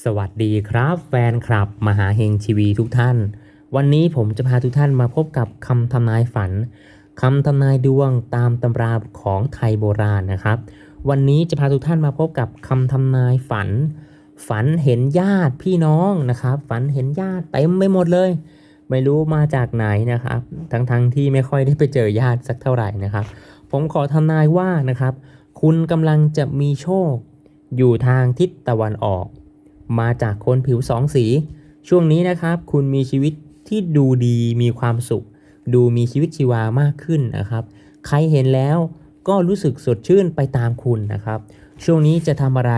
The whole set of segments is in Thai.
สวัสดีครับแฟนคลับ มหาเฮงทีวีทุกท่าน วันนี้ผมจะพาทุกท่านมาพบกับคำทำนายฝันคำทำนายดวงตามตำราของไทยโบราณนะครับ วันนี้จะพาทุกท่านมาพบกับคำทำนายฝัน ฝันเห็นญาติพี่น้องนะครับ ฝันเห็นญาติเต็มไปหมดเลย ไม่รู้มาจากไหนนะครับ ทั้งๆทที่ไม่ค่อยได้ไปเจอญาติสักเท่าไหร่นะครับ ผมขอทำนายว่านะครับ คุณกำลังจะมีโชค อยู่ทางทิศตะวันออก มาจากคนผิวสองสี ช่วงนี้นะครับ คุณมีชีวิตที่ดูดีมีความสุข ดูมีชีวิตชีวามากขึ้นนะครับ ใครเห็นแล้วก็รู้สึกสดชื่นไปตามคุณนะครับ ช่วงนี้จะทำอะไร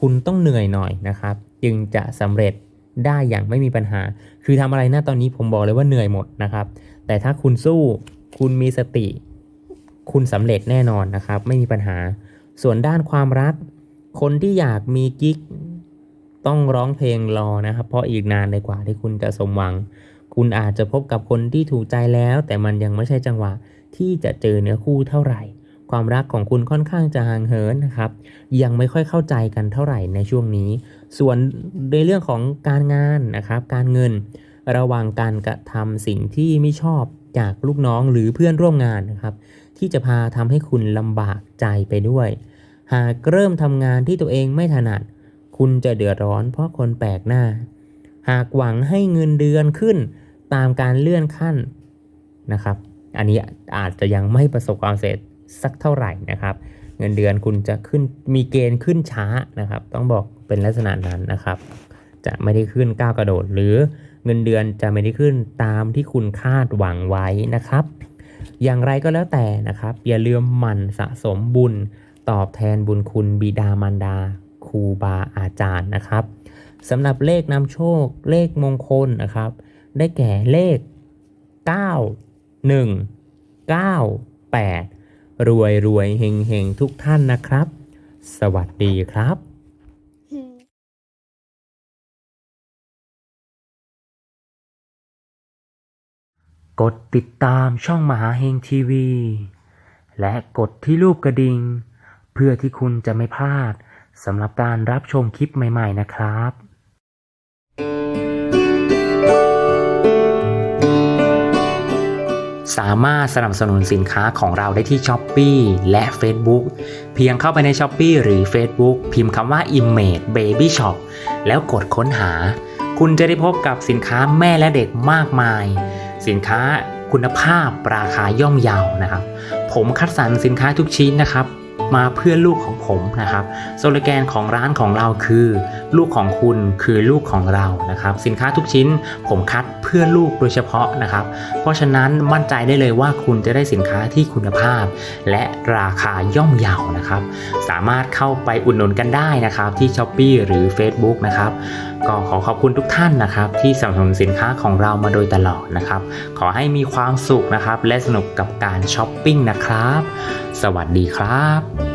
คุณต้องเหนื่อยหน่อยนะครับ จึงจะสำเร็จได้อย่างไม่มีปัญหา คือทำอะไรหน้าตอนนี้ผมบอกเลยว่าเหนื่อยหมดนะครับ แต่ถ้าคุณสู้คุณมีสติ คุณสำเร็จแน่นอนนะครับ ไม่มีปัญหา ส่วนด้านความรัก คนที่อยากมีกิ๊ก ต้องร้องเพลงรอนะครับ เพราะอีกนานเลยกว่าที่คุณจะสมหวัง คุณอาจจะพบกับคนที่ถูกใจแล้ว แต่มันยังไม่ใช่จังหวะที่จะเจอเนื้อคู่เท่าไหร่ ความรักของคุณค่อนข้างจะห่างเหินนะครับ ยังไม่ค่อยเข้าใจกันเท่าไหร่ในช่วงนี้ ส่วนในเรื่องของการงานนะครับ การเงิน ระวังการกระทำสิ่งที่ไม่ชอบจากลูกน้องหรือเพื่อนร่วมงานนะครับ ที่จะพาทำให้คุณลำบากใจไปด้วย หากเริ่มทำงานที่ตัวเองไม่ถนัด คุณจะเดือดร้อนเพราะคนแปลกหน้า หากหวังให้เงินเดือนขึ้นตามการเลื่อนขั้นนะครับ อันนี้อาจจะยังไม่ประสบความสำเร็จสักเท่าไหร่นะครับ เงินเดือนคุณจะขึ้นมีเกณฑ์ขึ้นช้านะครับ ต้องบอกเป็นลักษณะนั้นนะครับ จะไม่ได้ขึ้นก้าวกระโดด หรือเงินเดือนจะไม่ได้ขึ้นตามที่คุณคาดหวังไว้นะครับ อย่างไรก็แล้วแต่นะครับ อย่าลืมหมั่นสะสมบุญตอบแทนบุญคุณบิดามารดา ครูบาอาจารย์นะครับสำหรับเลขนำโชคเลขมงคลนะครับ ได้แก่เลข 9 1 9 8 รวยรวยเฮงเฮงทุกท่านนะครับ สวัสดีครับกดติดตามช่องมหาเฮงทีวี และกดที่รูปกระดิ่ง เพื่อที่คุณจะไม่พลาด สำหรับการรับชมคลิปใหม่ๆนะครับสามารถสนับสนุนสินค้าของเราได้ที่ s h อ p e e และ Facebook เพียงเข้าไปใน s h อ p e e หรือ Facebook พิมพ์คำว่า Image Baby Shop แล้วกดค้นหา คุณจะได้พบกับสินค้าแม่และเด็กมากมาย สินค้าคุณภาพราคาย่อมเยานะครับ ผมคัดสรรสินค้าทุกชิ้นนะครับ มาเพื่อลูกของผมนะครับสโลแกนของร้านของเราคือ ลูกของคุณคือลูกของเรานะครับ สินค้าทุกชิ้นผมคัดเพื่อลูกโดยเฉพาะนะครับ เพราะฉะนั้นมั่นใจได้เลยว่าคุณจะได้สินค้าที่คุณภาพ และราคาย่อมเยานะครับ สามารถเข้าไปอุดหนุนกันได้นะครับที่ s h อ p e e หรือ Facebook นะครับก็ขอขอบคุณทุกท่านนะครับ ที่สนับสนุนสินค้าของเรามาโดยตลอดนะครับ ขอให้มีความสุขนะครับ และสนุกกับการช้อปปิ้งนะครับ สวัสดีครับ